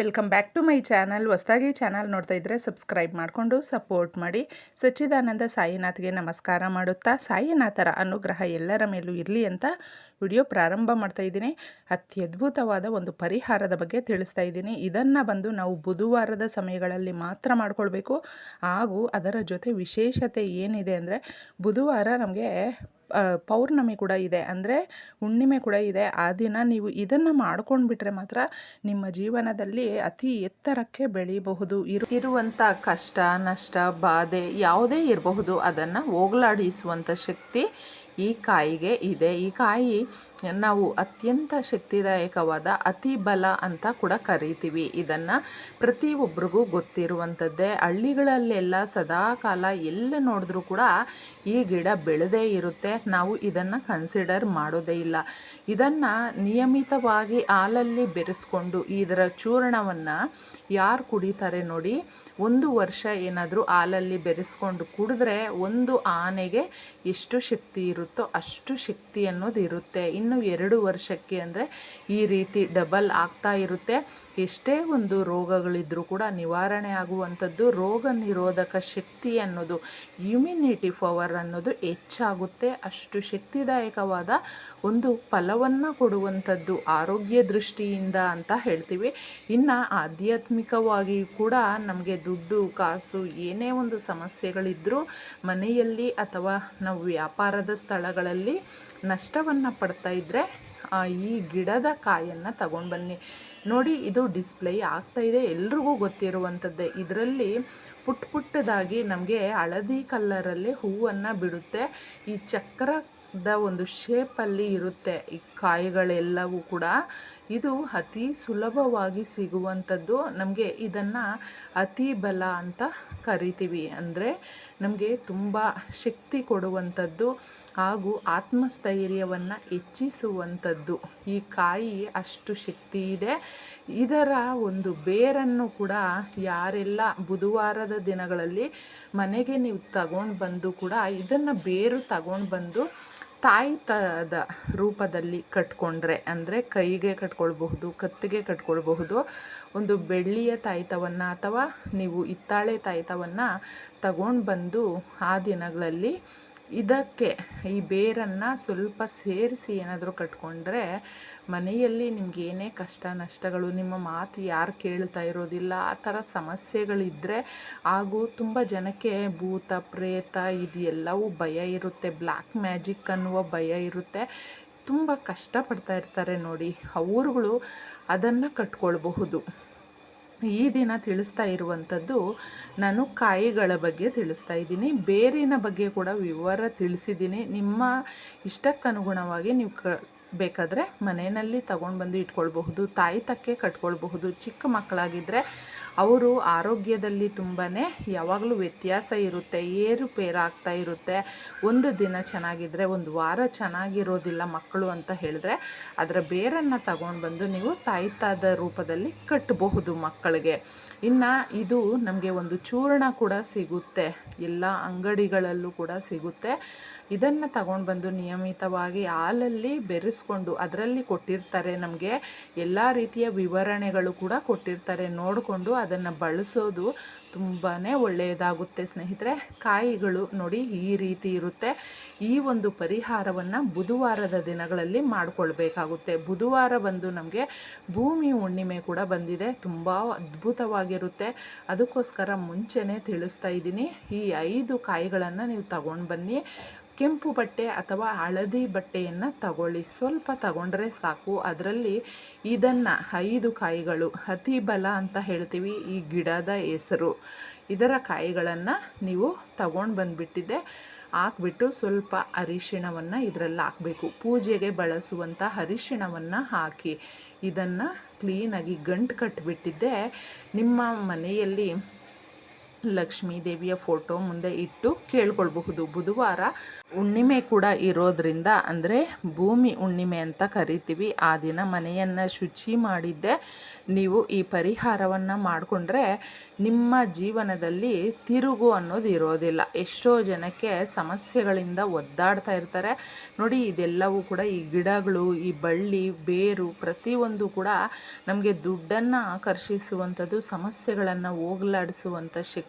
Welcome back to my channel ಹೊಸದಾಗಿ channel ನೋಡ್ತಾ ಇದ್ದರೆ ಸಬ್ಸ್ಕ್ರೈಬ್ ಮಾಡಿಕೊಂಡು ಸಪೋರ್ಟ್ ಮಾಡಿ. ಸಚ್ಚಿದಾನಂದ ಸಾಯಿನಾಥ್ಗೆ ನಮಸ್ಕಾರ ಮಾಡುತ್ತಾ, ಸಾಯಿನಾಥರ ಅನುಗ್ರಹ ಎಲ್ಲರ ಮೇಲೂ ಇರಲಿ ಅಂತ ವಿಡಿಯೋ ಪ್ರಾರಂಭ ಮಾಡ್ತಾ ಇದ್ದೀನಿ. ಅತ್ಯದ್ಭುತವಾದ ಒಂದು ಪರಿಹಾರದ ಬಗ್ಗೆ ತಿಳಿಸ್ತಾ ಇದ್ದೀನಿ. ಇದನ್ನು ಬಂದು ನಾವು ಬುಧವಾರದ ಸಮಯಗಳಲ್ಲಿ ಮಾತ್ರ ಮಾಡಿಕೊಳ್ಬೇಕು. ಹಾಗೂ ಅದರ ಜೊತೆ ವಿಶೇಷತೆ ಏನಿದೆ ಅಂದರೆ ಬುಧವಾರ ನಮಗೆ ಪೌರ್ಣಮಿ ಕೂಡ ಇದೆ. ಅಂದರೆ ಹುಣ್ಣಿಮೆ ಕೂಡ ಇದೆ. ಆ ದಿನ ನೀವು ಇದನ್ನು ಮಾಡ್ಕೊಂಡು ಬಿಟ್ರೆ ಮಾತ್ರ ನಿಮ್ಮ ಜೀವನದಲ್ಲಿ ಅತಿ ಎತ್ತರಕ್ಕೆ ಬೆಳೀಬಹುದು. ಇರು ಇರುವಂಥ ಕಷ್ಟ, ನಷ್ಟ, ಬಾಧೆ ಯಾವುದೇ ಇರಬಹುದು. ಅದನ್ನು ಹೋಗಲಾಡಿಸುವಂಥ ಶಕ್ತಿ ಈ ಕಾಯಿಗೆ ಇದೆ. ಈ ಕಾಯಿ ನಾವು ಅತ್ಯಂತ ಶಕ್ತಿದಾಯಕವಾದ ಅತಿ ಬಲ ಅಂತ ಕೂಡ ಕರಿತೀವಿ. ಇದನ್ನು ಪ್ರತಿಯೊಬ್ಬರಿಗೂ ಗೊತ್ತಿರುವಂಥದ್ದೇ ಹಳ್ಳಿಗಳಲ್ಲೆಲ್ಲ ಸದಾ ಕಾಲ ಎಲ್ಲ ನೋಡಿದ್ರೂ ಕೂಡ ಈ ಗಿಡ ಬೆಳೆದೇ ಇರುತ್ತೆ. ನಾವು ಇದನ್ನು ಕನ್ಸಿಡರ್ ಮಾಡೋದೇ ಇಲ್ಲ. ಇದನ್ನು ನಿಯಮಿತವಾಗಿ ಹಾಲಲ್ಲಿ ಬೆರೆಸ್ಕೊಂಡು ಇದರ ಚೂರ್ಣವನ್ನು ಯಾರು ಕುಡಿತಾರೆ ನೋಡಿ, ಒಂದು ವರ್ಷ ಏನಾದರೂ ಹಾಲಲ್ಲಿ ಬೆರೆಸ್ಕೊಂಡು ಕುಡಿದ್ರೆ ಒಂದು ಆನೆಗೆ ಎಷ್ಟು ಶಕ್ತಿ ಇರುತ್ತೋ ಅಷ್ಟು ಶಕ್ತಿ ಅನ್ನೋದು ಇರುತ್ತೆ. ಇನ್ನು ಎರಡು ವರ್ಷಕ್ಕೆ ಅಂದರೆ ಈ ರೀತಿ ಡಬಲ್ ಆಗ್ತಾ ಇರುತ್ತೆ. ಎಷ್ಟೇ ಒಂದು ರೋಗಗಳಿದ್ರೂ ಕೂಡ ನಿವಾರಣೆ ಆಗುವಂಥದ್ದು ರೋಗ ನಿರೋಧಕ ಶಕ್ತಿ ಅನ್ನೋದು ಇಮ್ಯುನಿಟಿ ಪವರ್ ಅನ್ನೋದು ಹೆಚ್ಚಾಗುತ್ತೆ. ಅಷ್ಟು ಶಕ್ತಿದಾಯಕವಾದ ಒಂದು ಫಲವನ್ನು ಕೊಡುವಂಥದ್ದು ಆರೋಗ್ಯ ದೃಷ್ಟಿಯಿಂದ ಅಂತ ಹೇಳ್ತೀವಿ. ಇನ್ನು ಆಧ್ಯಾತ್ಮಿಕವಾಗಿ ಕೂಡ ನಮಗೆ ದುಡ್ಡು, ಕಾಸು, ಏನೇ ಒಂದು ಸಮಸ್ಯೆಗಳಿದ್ದರೂ ಮನೆಯಲ್ಲಿ ಅಥವಾ ನಾವು ವ್ಯಾಪಾರದ ಸ್ಥಳಗಳಲ್ಲಿ ನಷ್ಟವನ್ನು ಪಡ್ತಾ ಇದ್ದರೆ ಈ ಗಿಡದ ಕಾಯನ್ನು ತಗೊಂಡು ಬನ್ನಿ ನೋಡಿ, ಇದು ಡಿಸ್ಪ್ಲೇ ಆಗ್ತಾ ಇದೆ. ಎಲ್ರಿಗೂ ಗೊತ್ತಿರುವಂಥದ್ದೇ ಇದರಲ್ಲಿ ಪುಟ್ ಪುಟ್ಟದಾಗಿ ನಮಗೆ ಹಳದಿ ಕಲ್ಲರಲ್ಲಿ ಹೂವನ್ನು ಬಿಡುತ್ತೆ. ಈ ಚಕ್ರದ ಒಂದು ಶೇಪಲ್ಲಿ ಇರುತ್ತೆ ಈ ಕಾಯಿಗಳೆಲ್ಲವೂ ಕೂಡ. ಇದು ಅತಿ ಸುಲಭವಾಗಿ ಸಿಗುವಂಥದ್ದು ನಮಗೆ ಇದನ್ನು ಅತಿ ಬಲ ಅಂತ ಕರಿತೀವಿ. ಅಂದರೆ ನಮಗೆ ತುಂಬ ಶಕ್ತಿ ಕೊಡುವಂಥದ್ದು ಹಾಗೂ ಆತ್ಮಸ್ಥೈರ್ಯವನ್ನು ಹೆಚ್ಚಿಸುವಂಥದ್ದು. ಈ ಕಾಯಿ ಅಷ್ಟು ಶಕ್ತಿ ಇದೆ. ಇದರ ಒಂದು ಬೇರನ್ನು ಕೂಡ ಯಾರೆಲ್ಲ ಬುಧವಾರದ ದಿನಗಳಲ್ಲಿ ಮನೆಗೆ ನೀವು ತಗೊಂಡು ಬಂದು ಕೂಡ ಇದನ್ನು ಬೇರು ತಗೊಂಡು ಬಂದು ತಾಯಿತದ ರೂಪದಲ್ಲಿ ಕಟ್ಕೊಂಡ್ರೆ, ಅಂದರೆ ಕೈಗೆ ಕಟ್ಕೊಳ್ಬಹುದು, ಕತ್ತಿಗೆ ಕಟ್ಕೊಳ್ಬಹುದು, ಒಂದು ಬೆಳ್ಳಿಯ ತಾಯಿತವನ್ನು ಅಥವಾ ನೀವು ಹಿತ್ತಾಳೆ ತಾಯಿತವನ್ನು ತಗೊಂಡು ಬಂದು ಆ ದಿನಗಳಲ್ಲಿ ಇದಕ್ಕೆ ಈ ಬೇರನ್ನು ಸ್ವಲ್ಪ ಸೇರಿಸಿ ಏನಾದರೂ ಕಟ್ಕೊಂಡ್ರೆ ಮನೆಯಲ್ಲಿ ನಿಮ್ಗೆ ಏನೇ ಕಷ್ಟ ನಷ್ಟಗಳು, ನಿಮ್ಮ ಮಾತು ಯಾರು ಕೇಳ್ತಾ ಇರೋದಿಲ್ಲ, ಆ ಥರ ಸಮಸ್ಯೆಗಳಿದ್ದರೆ ಹಾಗೂ ತುಂಬ ಜನಕ್ಕೆ ಭೂತ, ಪ್ರೇತ ಇದು ಭಯ ಇರುತ್ತೆ, ಬ್ಲ್ಯಾಕ್ ಮ್ಯಾಜಿಕ್ ಅನ್ನುವ ಭಯ ಇರುತ್ತೆ. ತುಂಬ ಕಷ್ಟಪಡ್ತಾ ಇರ್ತಾರೆ ನೋಡಿ, ಅವರುಗಳು ಅದನ್ನು ಕಟ್ಕೊಳ್ಬಹುದು. ಈ ದಿನ ತಿಳಿಸ್ತಾ ಇರುವಂಥದ್ದು ನಾನು ಕಾಯಿಗಳ ಬಗ್ಗೆ ತಿಳಿಸ್ತಾ ಇದ್ದೀನಿ. ಬೇರಿನ ಬಗ್ಗೆ ಕೂಡ ವಿವರ ತಿಳಿಸಿದ್ದೀನಿ. ನಿಮ್ಮ ಇಷ್ಟಕ್ಕನುಗುಣವಾಗಿ ನೀವು ಕ, ಬೇಕಾದರೆ ಮನೆಯಲ್ಲಿ ತಗೊಂಡು ಬಂದು ಇಟ್ಕೊಳ್ಬಹುದು. ತಾಯಿ ತಕ್ಕೆ ಕಟ್ಕೊಳ್ಬಹುದು. ಚಿಕ್ಕ ಮಕ್ಕಳಾಗಿದ್ದರೆ ಅವರು ಆರೋಗ್ಯದಲ್ಲಿ ತುಂಬಾ ಯಾವಾಗಲೂ ವ್ಯತ್ಯಾಸ ಇರುತ್ತೆ ಏರುಪೇರಾಗ್ತಾ ಇರುತ್ತೆ. ಒಂದು ದಿನ ಚೆನ್ನಾಗಿದ್ದರೆ ಒಂದು ವಾರ ಚೆನ್ನಾಗಿರೋದಿಲ್ಲ ಮಕ್ಕಳು ಅಂತ ಹೇಳಿದ್ರೆ ಅದರ ಬೇರನ್ನು ತಗೊಂಡು ಬಂದು ನೀವು ತಾಯ್ತಾದ ರೂಪದಲ್ಲಿ ಕಟ್ಟಬಹುದು ಮಕ್ಕಳಿಗೆ. ಇನ್ನು ಇದು ನಮಗೆ ಒಂದು ಚೂರ್ಣ ಕೂಡ ಸಿಗುತ್ತೆ. ಎಲ್ಲ ಅಂಗಡಿಗಳಲ್ಲೂ ಕೂಡ ಸಿಗುತ್ತೆ. ಇದನ್ನು ತಗೊಂಡು ಬಂದು ನಿಯಮಿತವಾಗಿ ಹಾಲಲ್ಲಿ ಬೆರೆಸ್ಕೊಂಡು ಅದರಲ್ಲಿ ಕೊಟ್ಟಿರ್ತಾರೆ ನಮಗೆ. ಎಲ್ಲ ರೀತಿಯ ವಿವರಣೆಗಳು ಕೂಡ ಕೊಟ್ಟಿರ್ತಾರೆ. ನೋಡಿಕೊಂಡು ಅದನ್ನು ಬಳಸೋದು ತುಂಬಾ ಒಳ್ಳೆಯದಾಗುತ್ತೆ ಸ್ನೇಹಿತರೆ. ಕಾಯಿಗಳು ನೋಡಿ ಈ ರೀತಿ ಇರುತ್ತೆ. ಈ ಒಂದು ಪರಿಹಾರವನ್ನು ಬುಧವಾರದ ದಿನಗಳಲ್ಲಿ ಮಾಡಿಕೊಳ್ಬೇಕಾಗುತ್ತೆ. ಬುಧವಾರ ಬಂದು ನಮಗೆ ಭೂಮಿ ಹುಣ್ಣಿಮೆ ಕೂಡ ಬಂದಿದೆ. ತುಂಬ ಅದ್ಭುತವಾಗಿರುತ್ತೆ. ಅದಕ್ಕೋಸ್ಕರ ಮುಂಚೆನೇ ತಿಳಿಸ್ತಾ ಇದ್ದೀನಿ. ಈ ಐದು ಕಾಯಿಗಳನ್ನು ನೀವು ತಗೊಂಡು ಬನ್ನಿ. ಕೆಂಪು ಬಟ್ಟೆ ಅಥವಾ ಹಳದಿ ಬಟ್ಟೆಯನ್ನು ತಗೊಳ್ಳಿ. ಸ್ವಲ್ಪ ತಗೊಂಡ್ರೆ ಸಾಕು. ಅದರಲ್ಲಿ ಇದನ್ನು ಐದು ಕಾಯಿಗಳು, ಅತಿ ಬಲ ಅಂತ ಹೇಳ್ತೀವಿ, ಈ ಗಿಡದ ಹೆಸರು. ಇದರ ಕಾಯಿಗಳನ್ನು ನೀವು ತಗೊಂಡು ಬಂದುಬಿಟ್ಟಿದ್ದೆ. ಹಾಕ್ಬಿಟ್ಟು ಸ್ವಲ್ಪ ಅರಿಶಿಣವನ್ನು ಇದರಲ್ಲಿ ಹಾಕಬೇಕು. ಪೂಜೆಗೆ ಬಳಸುವಂಥ ಅರಿಶಿಣವನ್ನು ಹಾಕಿ. ಇದನ್ನು ಕ್ಲೀನಾಗಿ ಗಂಟು ಕಟ್ಟಿಬಿಟ್ಟಿದ್ದೆ ನಿಮ್ಮ ಮನೆಯಲ್ಲಿ ಲಕ್ಷ್ಮೀ ದೇವಿಯ ಫೋಟೋ ಮುಂದೆ ಇಟ್ಟು ಕೇಳ್ಕೊಳ್ಬಹುದು. ಬುಧವಾರ ಹುಣ್ಣಿಮೆ ಕೂಡ ಇರೋದ್ರಿಂದ, ಅಂದರೆ ಭೂಮಿ ಹುಣ್ಣಿಮೆ ಅಂತ ಕರಿತೀವಿ. ಆ ದಿನ ಮನೆಯನ್ನು ಶುಚಿ ಮಾಡಿದ್ದೆ. ನೀವು ಈ ಪರಿಹಾರವನ್ನು ಮಾಡಿಕೊಂಡ್ರೆ ನಿಮ್ಮ ಜೀವನದಲ್ಲಿ ತಿರುಗು ಅನ್ನೋದು ಇರೋದಿಲ್ಲ. ಎಷ್ಟೋ ಜನಕ್ಕೆ ಸಮಸ್ಯೆಗಳಿಂದ ಒದ್ದಾಡ್ತಾ ಇರ್ತಾರೆ. ನೋಡಿ, ಇದೆಲ್ಲವೂ ಕೂಡ ಈ ಗಿಡಗಳು, ಈ ಬಳ್ಳಿ, ಬೇರು ಪ್ರತಿಯೊಂದು ಕೂಡ ನಮಗೆ ದುಡ್ಡನ್ನು ಆಕರ್ಷಿಸುವಂಥದ್ದು, ಸಮಸ್ಯೆಗಳನ್ನು ಹೋಗಲಾಡಿಸುವಂಥ ಶಕ್ತಿ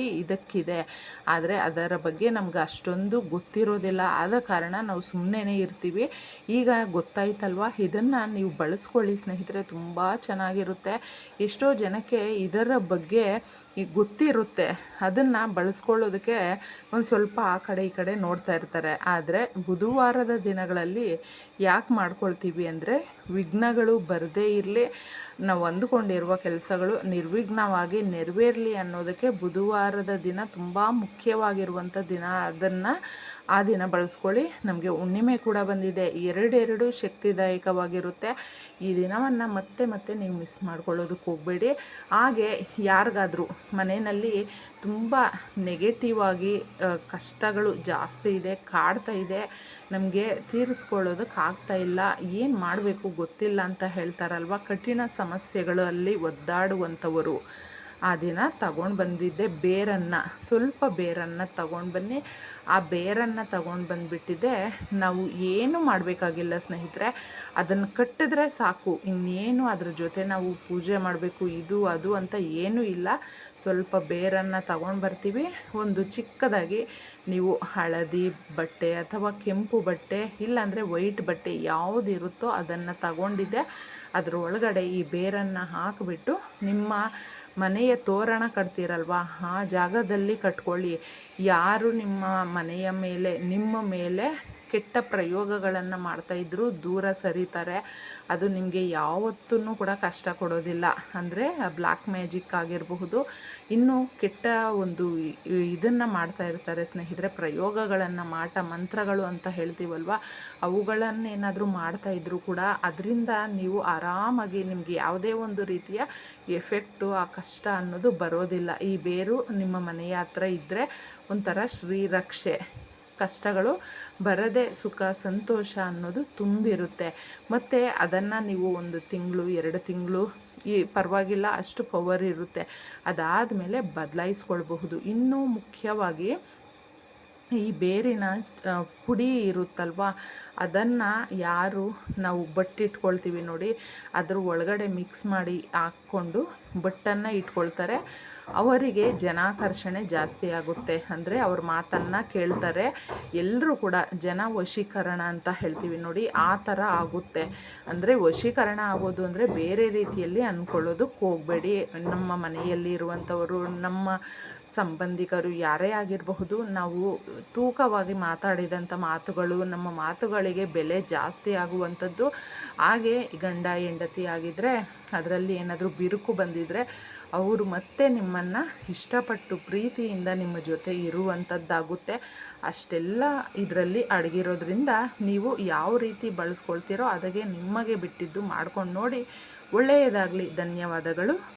ಇದಕ್ಕಿದೆ. ಆದರೆ ಅದರ ಬಗ್ಗೆ ನಮ್ಗೆ ಅಷ್ಟೊಂದು ಗೊತ್ತಿರೋದಿಲ್ಲ. ಆದ ಕಾರಣ ನಾವು ಸುಮ್ಮನೆ ಇರ್ತೀವಿ. ಈಗ ಗೊತ್ತಾಯ್ತಲ್ವ? ಇದನ್ನು ನೀವು ಬಳಸ್ಕೊಳ್ಳಿ ಸ್ನೇಹಿತರೆ, ತುಂಬ ಚೆನ್ನಾಗಿರುತ್ತೆ. ಎಷ್ಟೋ ಜನಕ್ಕೆ ಇದರ ಬಗ್ಗೆ ಈ ಗೊತ್ತಿರುತ್ತೆ. ಅದನ್ನು ಬಳಸ್ಕೊಳ್ಳೋದಕ್ಕೆ ಒಂದು ಸ್ವಲ್ಪ ಆ ಕಡೆ ಈ ಕಡೆ ನೋಡ್ತಾ ಇರ್ತಾರೆ. ಆದರೆ ಬುಧವಾರದ ದಿನಗಳಲ್ಲಿ ಯಾಕೆ ಮಾಡ್ಕೊಳ್ತೀವಿ ಅಂದರೆ ವಿಘ್ನಗಳು ಬರದೇ ಇರಲಿ. ನಾವು ಅಂದುಕೊಂಡಿರುವ ಕೆಲಸಗಳು ನಿರ್ವಿಘ್ನವಾಗಿ ನೆರವೇರಲಿ ಅನ್ನೋದಕ್ಕೆ ದಿನ ತುಂಬ ಮುಖ್ಯವಾಗಿರುವಂಥ ದಿನ. ಅದನ್ನು ಆ ದಿನ ಬಳಸ್ಕೊಳ್ಳಿ. ನಮಗೆ ಹುಣ್ಣಿಮೆ ಕೂಡ ಬಂದಿದೆ. ಎರಡೆರಡು ಶಕ್ತಿದಾಯಕವಾಗಿರುತ್ತೆ. ಈ ದಿನವನ್ನು ಮತ್ತೆ ಮತ್ತೆ ನೀವು ಮಿಸ್ ಮಾಡ್ಕೊಳ್ಳೋದಕ್ಕೆ ಹೋಗಬೇಡಿ. ಹಾಗೆ ಯಾರಿಗಾದರೂ ಮನೆಯಲ್ಲಿ ತುಂಬ ನೆಗೆಟಿವ್ ಆಗಿ ಕಷ್ಟಗಳು ಜಾಸ್ತಿ ಇದೆ, ಕಾಡ್ತಾ ಇದೆ, ನಮಗೆ ತೀರಿಸ್ಕೊಳ್ಳೋದಕ್ಕೆ ಆಗ್ತಾ ಇಲ್ಲ, ಏನು ಮಾಡಬೇಕು ಗೊತ್ತಿಲ್ಲ ಅಂತ ಹೇಳ್ತಾರಲ್ವ? ಕಠಿಣ ಸಮಸ್ಯೆಗಳಲ್ಲಿ ಒದ್ದಾಡುವಂಥವರು. ಆ ದಿನ ತಗೊಂಡು ಬಂದಿದ್ದೆ ಬೇರನ್ನು, ಸ್ವಲ್ಪ ಬೇರನ್ನು ತಗೊಂಡು ಬನ್ನಿ. ಆ ಬೇರನ್ನು ತಗೊಂಡು ಬಂದುಬಿಟ್ಟಿದ್ದೆ. ನಾವು ಏನು ಮಾಡಬೇಕಾಗಿಲ್ಲ ಸ್ನೇಹಿತರೆ, ಅದನ್ನು ಕಟ್ಟಿದ್ರೆ ಸಾಕು. ಇನ್ನೇನು ಅದ್ರ ಜೊತೆ ನಾವು ಪೂಜೆ ಮಾಡಬೇಕು, ಇದು, ಅದು ಅಂತ ಏನೂ ಇಲ್ಲ. ಸ್ವಲ್ಪ ಬೇರನ್ನು ತಗೊಂಡು ಬರ್ತೀವಿ. ಒಂದು ಚಿಕ್ಕದಾಗಿ ನೀವು ಹಳದಿ ಬಟ್ಟೆ ಅಥವಾ ಕೆಂಪು ಬಟ್ಟೆ, ಇಲ್ಲಾಂದರೆ ವೈಟ್ ಬಟ್ಟೆ ಯಾವುದಿರುತ್ತೋ ಅದನ್ನು ತಗೊಂಡಿದ್ದೆ. ಅದ್ರ ಒಳಗಡೆ ಈ ಬೇರನ್ನು ಹಾಕಿಬಿಟ್ಟು ನಿಮ್ಮ ಮನೆಯ ತೋರಣ ಕಟ್ತೀರಲ್ವ? ಆ ಜಾಗದಲ್ಲಿ ಕಟ್ಕೊಳ್ಳಿ. ಯಾರು ನಿಮ್ಮ ಮನೆಯ ಮೇಲೆ ನಿಮ್ಮ ಮೇಲೆ ಕೆಟ್ಟ ಪ್ರಯೋಗಗಳನ್ನು ಮಾಡ್ತಾಯಿದ್ರು ದೂರ ಸರಿತಾರೆ. ಅದು ನಿಮಗೆ ಯಾವತ್ತೂ ಕೂಡ ಕಷ್ಟ ಕೊಡೋದಿಲ್ಲ. ಅಂದರೆ ಬ್ಲ್ಯಾಕ್ ಮ್ಯಾಜಿಕ್ ಆಗಿರಬಹುದು. ಇನ್ನು ಕೆಟ್ಟ ಒಂದು ಇದನ್ನು ಮಾಡ್ತಾ ಇರ್ತಾರೆ ಸ್ನೇಹಿತರೆ, ಪ್ರಯೋಗಗಳನ್ನು ಮಾಟ, ಮಂತ್ರಗಳು ಅಂತ ಹೇಳ್ತೀವಲ್ವ? ಅವುಗಳನ್ನೇನಾದರೂ ಮಾಡ್ತಾ ಇದ್ದರೂ ಕೂಡ ಅದರಿಂದ ನೀವು ಆರಾಮಾಗಿ ನಿಮಗೆ ಯಾವುದೇ ಒಂದು ರೀತಿಯ ಎಫೆಕ್ಟು, ಆ ಕಷ್ಟ ಅನ್ನೋದು ಬರೋದಿಲ್ಲ. ಈ ಬೇರು ನಿಮ್ಮ ಮನೆಯ ಹತ್ರ ಇದ್ದರೆ ಒಂಥರ ಶ್ರೀರಕ್ಷೆ. ಕಷ್ಟಗಳು ಬರದೆ ಸುಖ, ಸಂತೋಷ ಅನ್ನೋದು ತುಂಬಿರುತ್ತೆ. ಮತ್ತು ಅದನ್ನು ನೀವು ಒಂದು ತಿಂಗಳು, ಎರಡು ತಿಂಗಳು, ಈ ಪರವಾಗಿಲ್ಲ ಅಷ್ಟು ಪವರ್ ಇರುತ್ತೆ. ಅದಾದ ಮೇಲೆ ಬದಲಾಯಿಸ್ಕೊಳ್ಬಹುದು. ಇನ್ನೂ ಮುಖ್ಯವಾಗಿ ಈ ಬೇರಿನ ಪುಡಿ ಇರುತ್ತಲ್ವ? ಅದನ್ನು ಯಾರು, ನಾವು ಬಟ್ಟಿಟ್ಕೊಳ್ತೀವಿ ನೋಡಿ, ಅದ್ರ ಒಳಗಡೆ ಮಿಕ್ಸ್ ಮಾಡಿ ಹಾಕ್ಕೊಂಡು ಬಟ್ಟನ್ನು ಇಟ್ಕೊಳ್ತಾರೆ. ಅವರಿಗೆ ಜನಾಕರ್ಷಣೆ ಜಾಸ್ತಿ ಆಗುತ್ತೆ. ಅಂದರೆ ಅವ್ರ ಮಾತನ್ನು ಕೇಳ್ತಾರೆ. ಎಲ್ಲರೂ ಕೂಡ ಜನ ವಶೀಕರಣ ಅಂತ ಹೇಳ್ತೀವಿ ನೋಡಿ, ಆ ಥರ ಆಗುತ್ತೆ. ಅಂದರೆ ವಶೀಕರಣ ಆಗೋದು ಅಂದರೆ ಬೇರೆ ರೀತಿಯಲ್ಲಿ ಅಂದ್ಕೊಳ್ಳೋದಕ್ಕೆ ಹೋಗಬೇಡಿ. ನಮ್ಮ ಮನೆಯಲ್ಲಿ ಇರುವಂಥವರು, ನಮ್ಮ ಸಂಬಂಧಿಕರು ಯಾರೇ ಆಗಿರಬಹುದು, ನಾವು ತೂಕವಾಗಿ ಮಾತಾಡಿದಂಥ ಮಾತುಗಳು, ನಮ್ಮ ಮಾತುಗಳಿಗೆ ಬೆಲೆ ಜಾಸ್ತಿ ಆಗುವಂಥದ್ದು ಹಾಗೆ ಗಂಡ ಹೆಂಡತಿ ಆಗಿದ್ದರೆ ಅದರಲ್ಲಿ ಏನಾದರೂ ಬಿರುಕು ಬಂದಿದ್ದರೆ ಅವರು ಮತ್ತೆ ನಿಮ್ಮನ್ನು ಇಷ್ಟಪಟ್ಟು ಪ್ರೀತಿಯಿಂದ ನಿಮ್ಮ ಜೊತೆ ಇರುವಂಥದ್ದಾಗುತ್ತೆ. ಅಷ್ಟೆಲ್ಲ ಇದರಲ್ಲಿ ಅಡಗಿರೋದ್ರಿಂದ ನೀವು ಯಾವ ರೀತಿ ಬಳಸ್ಕೊಳ್ತೀರೋ ಅದಕ್ಕೆ ನಿಮಗೆ ಬಿಟ್ಟಿದ್ದು ಮಾಡ್ಕೊಂಡು ನೋಡಿ. ಒಳ್ಳೆಯದಾಗಲಿ. ಧನ್ಯವಾದಗಳು.